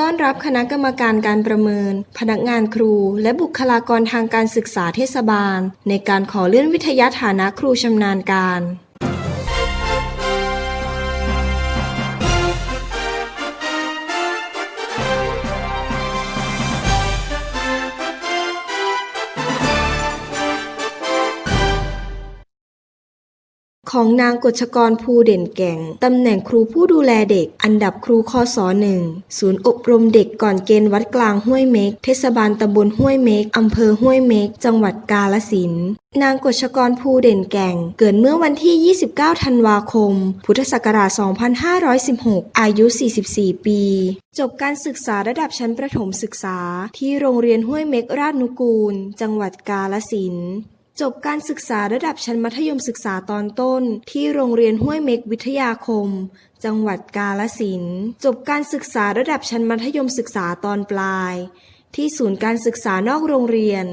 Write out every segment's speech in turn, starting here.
ต้อนรับคณะกรรมการการประเมิน พนักงานครู และบุคลากรทางการศึกษาเทศบาล ในการขอเลื่อนวิทยาฐานะครูชำนาญการ ของนางกฎชกรภูเด่นแก่ง ตำแหน่งครูผู้ดูแลเด็ก อันดับครูคศหนึ่งศูนย์อบรมเด็กก่อนเกณฑ์วัดกลางห้วยเม็ก เทศบาลตำบลห้วยเม็ก อำเภอห้วยเม็ก จังหวัดกาฬสินนางกฎชกรภูเด่นแก่ง เกิดเมื่อวันที่ 29 ธันวาคม พุทธศักราช 2516 อายุ 44 ปี จบการศึกษาระดับชั้นประถมศึกษา ที่โรงเรียนห้วยเม็กราชนุกูล จังหวัดกาฬสิน จบการศึกษาระดับชั้นมัธยมศึกษาตอนต้น ที่โรงเรียนห้วยเม็กวิทยาคม จังหวัดกาฬสินจบการศึกษาระดับชั้นมัธยมศึกษาตอนปลาย ที่ศูนย์การศึกษานอกโรงเรียน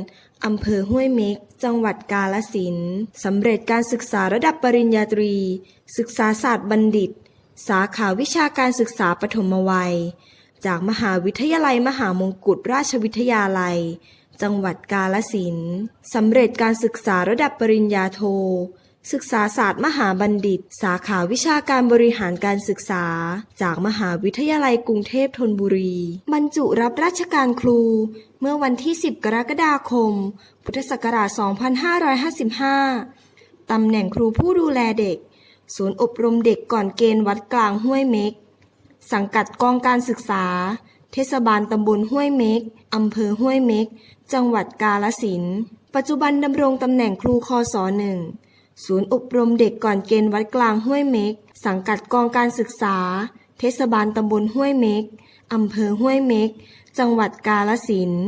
อำเภอห้วยเม็ก จังหวัดกาฬสินสำเร็จการศึกษาระดับปริญญาตรี ศึกษาศาสตร์บัณฑิต สาขาวิชาการศึกษาปฐมวัย จากมหาวิทยาลัยมหามงกุฎราชวิทยาลัย จังหวัดกาฬสินธุ์สำเร็จการศึกษาระดับปริญญาโท ศึกษาศาสตร์มหาบัณฑิต สาขาวิชาการบริหารการศึกษา จากมหาวิทยาลัยกรุงเทพธนบุรี บรรจุรับราชการครู เมื่อวันที่ 10 กรกฎาคม พุทธศักราช 2555 ตำแหน่งครูผู้ดูแลเด็ก ศูนย์อบรมเด็กก่อนเกณฑ์วัดกลางห้วยเม็ก สังกัดกองการศึกษา เทศบาลตำบลห้วยเม็ก อำเภอห้วยเม็ก จังหวัดกาฬสินธุ์ ปัจจุบันดำรงตำแหน่งครูคศหนึ่ง ศูนย์อบรมเด็กก่อนเกณฑ์วัดกลางห้วยเม็ก สังกัดกองการศึกษา เทศบาลตำบลห้วยเม็ก อำเภอห้วยเม็ก จังหวัดกาฬสินธุ์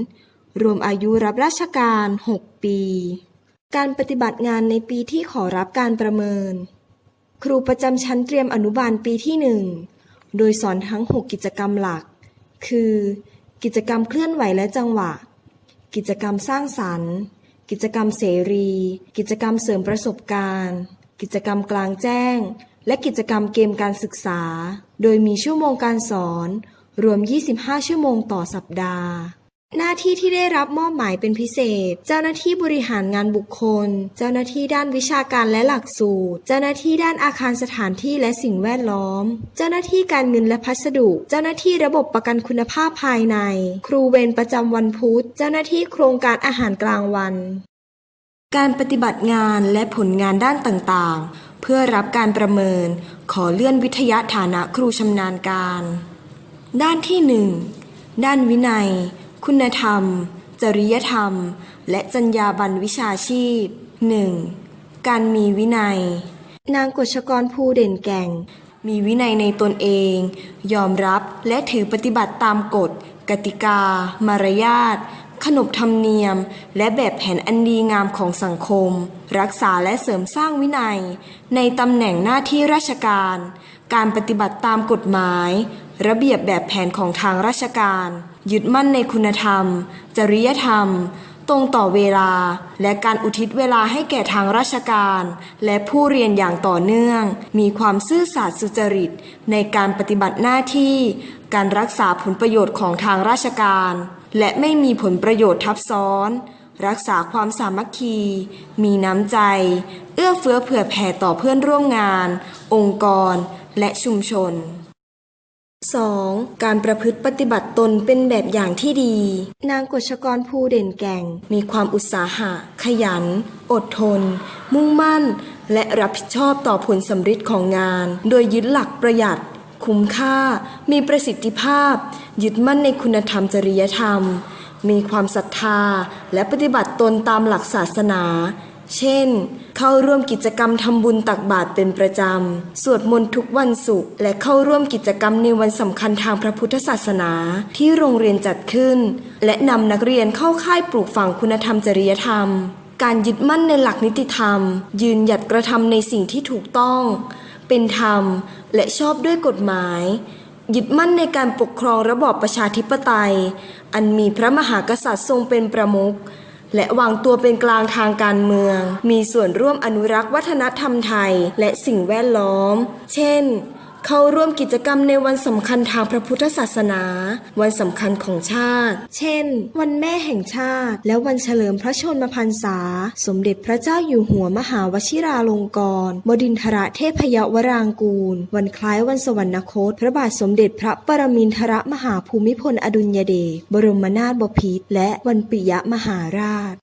รวมอายุรับราชการ 6 ปี การปฏิบัติงานในปีที่ขอรับการประเมิน ครูประจำชั้นเตรียมอนุบาลปีที่ 1 โดยสอนทั้ง 6 กิจกรรมหลัก คือ กิจกรรมเคลื่อนไหวและจังหวะ กิจกรรมสร้างสรรค์ กิจกรรมเสรี กิจกรรมเสริมประสบการณ์ กิจกรรมกลางแจ้ง และกิจกรรมเกมการศึกษา โดยมีชั่วโมงการสอน รวม 25 ชั่วโมงต่อสัปดาห์ หน้าที่ที่ได้รับมอบหมายเป็นพิเศษ เจ้าหน้าที่บริหารงานบุคคล เจ้าหน้าที่ด้านวิชาการและหลักสูตร เจ้าหน้าที่ด้านอาคารสถานที่และสิ่งแวดล้อม เจ้าหน้าที่การเงินและพัสดุ เจ้าหน้าที่ระบบประกันคุณภาพภายใน ครูเวรประจำวันพุธ เจ้าหน้าที่โครงการอาหารกลางวัน การปฏิบัติงานและผลงานด้านต่างๆ เพื่อรับการประเมิน ขอเลื่อนวิทยาฐานะครูชำนาญการ ด้านที่ 1 ด้านวินัย คุณธรรม จริยธรรม และจรรยาบรรณวิชาชีพ 1. การมีวินัย นางกฎชกรภูเด่นแก่ง มีวินัยในตนเอง ยอมรับและถือปฏิบัติตามกฎ กติกา มารยาทขนบธรรมเนียม และแบบแผนอันดีงามของสังคม รักษาและเสริมสร้างวินัย ในตำแหน่งหน้าที่ราชการ การปฏิบัติตามกฎหมาย ระเบียบแบบแผนของทางราชการ ยึดมั่นในคุณธรรม จริยธรรม ตรงต่อเวลา และการอุทิศเวลาให้แก่ทางราชการ และผู้เรียนอย่างต่อเนื่อง มีความซื่อสัตย์สุจริต ในการปฏิบัติหน้าที่ การรักษาผลประโยชน์ของทางราชการ และไม่มีผลประโยชน์ทับซ้อน รักษาความสามัคคี มีน้ำใจ เอื้อเฟื้อเผื่อแผ่ต่อเพื่อนร่วมงาน องค์กร และชุมชน 2. การประพฤติปฏิบัติตนเป็นแบบอย่างที่ดี นางกฎชกรภูเด่นแก่ง มีความอุตสาหะ ขยัน อดทน มุ่งมั่น และรับผิดชอบต่อผลสำฤทธิ์ของงาน โดยยึดหลักประหยัด คุ้มค่า มีประสิทธิภาพ ยึดมั่นในคุณธรรมจริยธรรม มีความศรัทธา และปฏิบัติตนตามหลักศาสนา เช่น เข้าร่วมกิจกรรมทำบุญตักบาตรเป็นประจำ สวดมนต์ทุกวันศุกร์และเข้าร่วมกิจกรรมในวันสำคัญทางพระพุทธศาสนาที่โรงเรียนจัดขึ้น และนำนักเรียนเข้าค่ายปลูกฝังคุณธรรมจริยธรรม การยึดมั่นในหลักนิติธรรม ยืนหยัดกระทำในสิ่งที่ถูกต้อง เป็นธรรมและชอบด้วยกฎหมายยึดมั่นในการปกครองระบอบประชาธิปไตย อันมีพระมหากษัตริย์ทรงเป็นประมุข และวางตัวเป็นกลางทางการเมือง มีส่วนร่วมอนุรักษ์วัฒนธรรมไทย และสิ่งแวดล้อม เช่น เข้าร่วมกิจกรรมในวันสำคัญทางพระพุทธศาสนา วันสำคัญของชาติ เช่น วันแม่แห่งชาติ และวันเฉลิมพระชนมพรรษา สมเด็จพระเจ้าอยู่หัวมหาวชิราลงกรณบดินทรเทพยวรางกูล วันคล้ายวันสวรรคต พระบาทสมเด็จพระปรมินทรมหาภูมิพลอดุลยเดชบรมนาถบพิตรและวันปิยมหาราช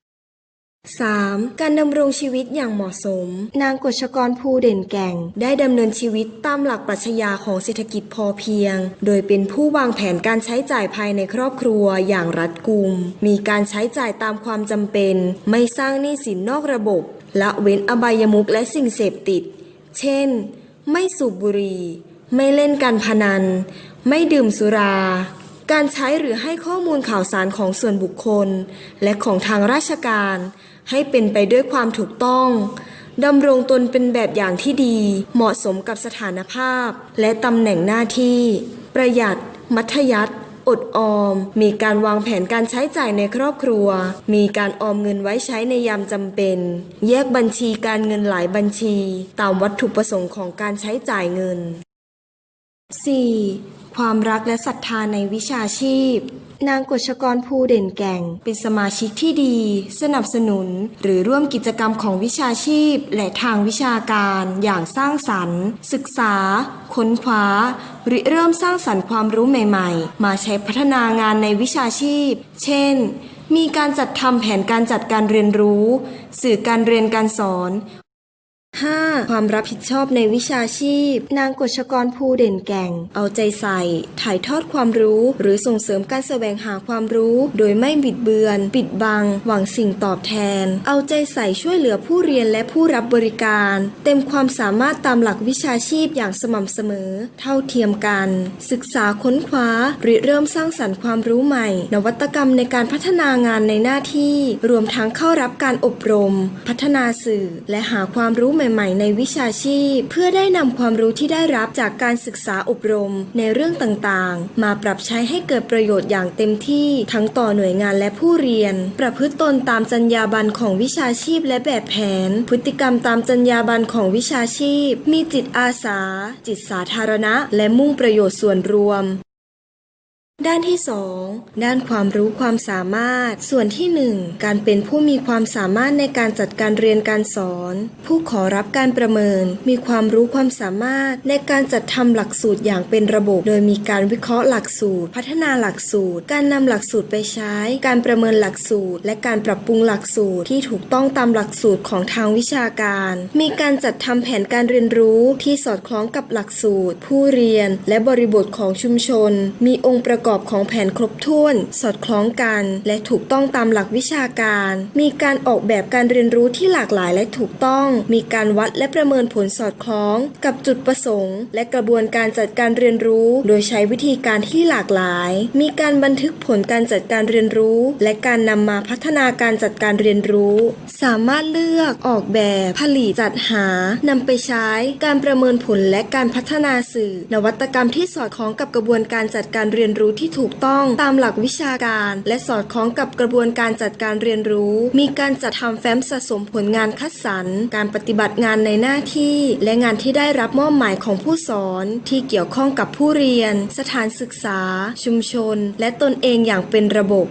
3. การดำรงชีวิตอย่างเหมาะสม นางกฤษกรภูเด่นแก่ง ได้ดำเนินชีวิตตามหลักปรัชญาของเศรษฐกิจพอเพียง โดยเป็นผู้วางแผนการใช้จ่ายภายในครอบครัวอย่างรัดกุม มีการใช้จ่ายตามความจำเป็น ไม่สร้างหนี้สินนอกระบบ ละเว้นอบายมุขและสิ่งเสพติด เช่น ไม่สูบบุหรี่ ไม่เล่นการพนัน ไม่ดื่มสุรา การใช้หรือให้ข้อมูลข่าวสารของส่วนบุคคล และของทางราชการ ให้เป็นไปด้วยความถูกต้องดำรงตนเป็นแบบอย่างที่ดี เหมาะสมกับสถานภาพ และตำแหน่งหน้าที่ ประหยัด มัธยัติอดออม มีการวางแผนการใช้จ่ายในครอบครัว มีการออมเงินไว้ใช้ในยามจำเป็น แยกบัญชีการเงินหลายบัญชี ตามวัตถุประสงค์ของการใช้จ่ายเงิน 4. ความรักและศรัทธาในวิชาชีพ นางกฤษกรภูเด่นแก่ง เป็นสมาชิกที่ดี สนับสนุน หรือร่วมกิจกรรมของวิชาชีพ และทางวิชาการอย่างสร้างสรรค์ ศึกษา ค้นคว้าริเริ่มสร้างสรรค์ความรู้ใหม่ๆ มาใช้พัฒนางานในวิชาชีพ เช่น มีการจัดทำแผนการจัดการเรียนรู้ สื่อการเรียนการสอน 5. ความรับผิดชอบในวิชาชีพ นางกฤษกรภูเด่นแก่ง เอาใจใส่ ถ่ายทอดความรู้ หรือส่งเสริมการแสวงหาความรู้ โดยไม่บิดเบือน ปิดบัง หวังสิ่งตอบแทน เอาใจใส่ช่วยเหลือผู้เรียนและผู้รับบริการ เต็มความสามารถตามหลักวิชาชีพอย่างสม่ำเสมอ เท่าเทียมกัน ศึกษาค้นคว้าหริเริ่มสร้างสรรค์ความรู้ใหม่ นวัตกรรมในการพัฒนางานในหน้าที่ รวมทั้งเข้ารับการอบรม พัฒนาสื่อ และหาความรู้ใหม่ๆ ในวิชาชีพ เพื่อได้นำความรู้ที่ได้รับจากการศึกษาอบรมในเรื่องต่างๆ มาปรับใช้ให้เกิดประโยชน์อย่างเต็มที่ทั้งต่อหน่วยงานและผู้เรียน ประพฤติตนตามจรรยาบรรณของวิชาชีพและแบบแผน พฤติกรรมตามจรรยาบรรณของวิชาชีพ มีจิตอาสา จิตสาธารณะ และมุ่งประโยชน์ส่วนรวม ด้านที่ 2 ด้านความรู้ความสามารถ ส่วนที่ 1 การเป็นผู้มีความสามารถในการจัดการเรียนการสอน ผู้ขอรับการประเมิน มีความรู้ความสามารถ ในการจัดทำหลักสูตรอย่างเป็นระบบ โดยมีการวิเคราะห์หลักสูตร พัฒนาหลักสูตร การนำหลักสูตรไปใช้ การประเมินหลักสูตร และการปรับปรุงหลักสูตรที่ถูกต้องตามหลักสูตรของทางวิชาการ มีการจัดทำแผนการเรียนรู้ที่สอดคล้องกับหลักสูตร ผู้เรียน และบริบทของชุมชน มีองค์ประกอบของแผนครบถ้วน สอดคล้องกัน และถูกต้องตามหลักวิชาการ มีการออกแบบการเรียนรู้ที่หลากหลายและถูกต้อง มีการวัดและประเมินผลสอดคล้อง กับจุดประสงค์ และกระบวนการจัดการเรียนรู้ โดยใช้วิธีการที่หลากหลาย มีการบันทึกผลการจัดการเรียนรู้ และการนำมาพัฒนาการจัดการเรียนรู้ สามารถเลือกออกแบบผลิตจัดหานำไปใช้ การประเมินผลและการพัฒนาสื่อ นวัตกรรมที่สอดคล้องกับกระบวนการจัดการเรียนรู้ที่ถูกต้องตามหลักวิชาการ และสอดคล้องกับกระบวนการจัดการเรียนรู้ มีการจัดทำแฟ้มสะสมผลงานคัดสรร การปฏิบัติงานในหน้าที่ และงานที่ได้รับมอบหมายของผู้สอน ที่เกี่ยวข้องกับผู้เรียน สถานศึกษา ชุมชน และตนเองอย่างเป็นระบบ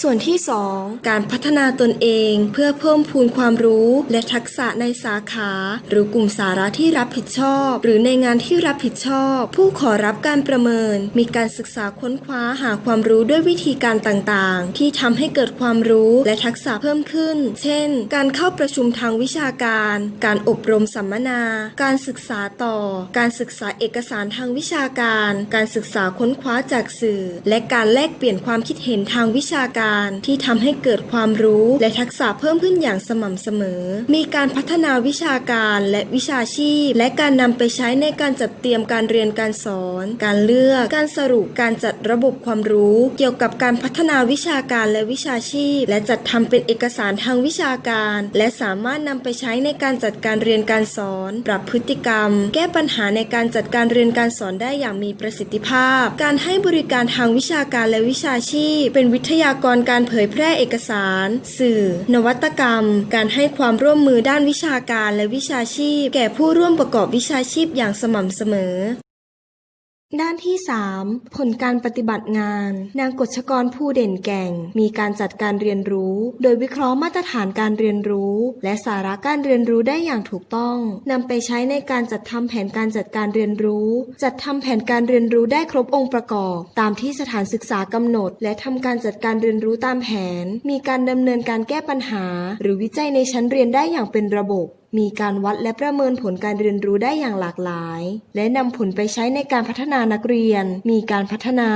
ส่วนที่ 2 การพัฒนาตนเองเพื่อเพิ่มพูนความรู้และทักษะในสาขา หรือกลุ่มสาระที่รับผิดชอบ หรือในงานที่รับผิดชอบ ผู้ขอรับการประเมิน มีการศึกษาค้นคว้าหาความรู้ด้วยวิธีการต่างๆ ที่ทำให้เกิดความรู้และทักษะเพิ่มขึ้น เช่น การเข้าประชุมทางวิชาการ การอบรมสัมมนา การศึกษาต่อ การศึกษาเอกสารทางวิชาการ การศึกษาค้นคว้าจากสื่อ และการแลกเปลี่ยนความคิดเห็นทางวิชาการที่ทำให้เกิดความรู้และทักษะเพิ่มขึ้นอย่างสม่ำเสมอ มีการพัฒนาวิชาการและวิชาชีพ และการนำไปใช้ในการจัดเตรียมการเรียนการสอน การเลือก การสรุป การจัดระบบความรู้ เกี่ยวกับการพัฒนาวิชาการและวิชาชีพ และจัดทำเป็นเอกสารทางวิชาการ และสามารถนำไปใช้ในการจัดการเรียนการสอน ปรับพฤติกรรม แก้ปัญหาในการจัดการเรียนการสอนได้อย่างมีประสิทธิภาพ การให้บริการทางวิชาการและวิชาชีพ เป็นวิทยากรรการเผยแพร่เอกสาร สื่อ นวัตกรรม การให้ความร่วมมือด้านวิชาการและวิชาชีพ แก่ผู้ร่วมประกอบวิชาชีพอย่างสม่ำเสมอ ด้านที่ 3 ผลการปฏิบัติงาน นางกฎชกรผู้เด่นแก่ง มีการจัดการเรียนรู้ โดยวิเคราะห์มาตรฐานการเรียนรู้ และสาระการเรียนรู้ได้อย่างถูกต้องนำไปใช้ในการจัดทำแผนการจัดการเรียนรู้ จัดทำแผนการเรียนรู้ได้ครบองค์ประกอบ ตามที่สถานศึกษากำหนด และทำการจัดการเรียนรู้ตามแผน มีการดำเนินการแก้ปัญหา หรือวิจัยในชั้นเรียนได้อย่างเป็นระบบ มีการวัดและประเมินผลการเรียนรู้ได้อย่างหลากหลาย และนำผลไปใช้ในการพัฒนานักเรียน มีการพัฒนา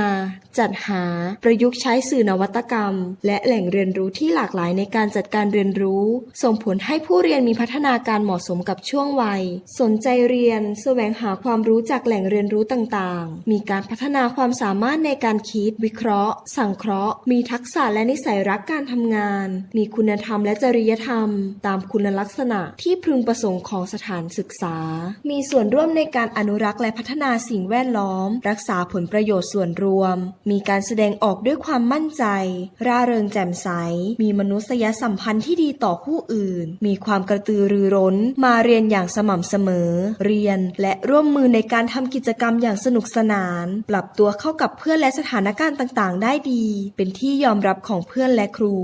จัดหา ประยุกต์ใช้สื่อนวัตกรรม และแหล่งเรียนรู้ที่หลากหลายในการจัดการเรียนรู้ ส่งผลให้ผู้เรียนมีพัฒนาการเหมาะสมกับช่วงวัย สนใจเรียน แสวงหาความรู้จากแหล่งเรียนรู้ต่างๆ มีการพัฒนาความสามารถในการคิด วิเคราะห์ สังเคราะห์ มีทักษะและนิสัยรักการทำงาน มีคุณธรรมและจริยธรรม ตามคุณลักษณะที่พึงประสงค์ของสถานศึกษา มีส่วนร่วมในการอนุรักษ์และพัฒนาสิ่งแวดล้อม รักษาผลประโยชน์ส่วนรวม มีการแสดงออกด้วยความมั่นใจ ร่าเริงแจ่มใส มีมนุษยสัมพันธ์ที่ดีต่อผู้อื่น มีความกระตือรือร้น มาเรียนอย่างสม่ำเสมอ เรียนและร่วมมือในการทำกิจกรรมอย่างสนุกสนาน ปรับตัวเข้ากับเพื่อนและสถานการณ์ต่าง ๆ ได้ดี เป็นที่ยอมรับของเพื่อนและครู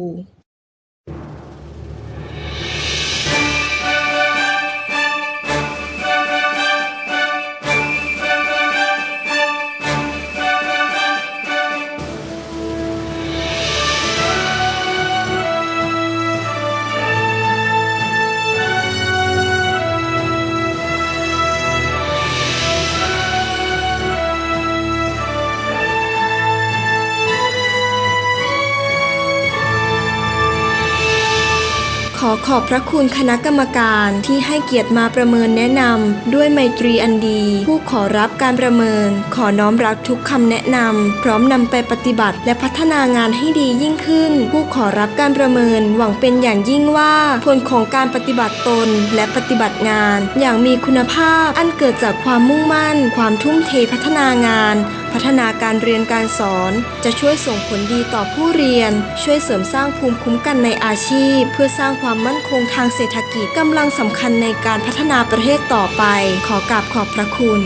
ขอบพระคุณคณะกรรมการที่ให้เกียรติมาประเมินแนะนำด้วยไมตรีอันดี ผู้ขอรับการประเมิน ขอน้อมรับทุกคำแนะนำพร้อมนำไปปฏิบัติ และพัฒนางานให้ดียิ่งขึ้น ผู้ขอรับการประเมิน หวังเป็นอย่างยิ่งว่าผลของการปฏิบัติตนและปฏิบัติงาน อย่างมีคุณภาพอันเกิดจากความมุ่งมั่น ความทุ่มเทพัฒนางาน พัฒนาการเรียนการสอน จะช่วยส่งผลดีต่อผู้เรียน ช่วยเสริมสร้างภูมิคุ้มกันในอาชีพ เพื่อสร้างความมั่นคงทางเศรษฐกิจกำลังสำคัญในการพัฒนาประเทศต่อไป ขอกราบขอบพระคุณ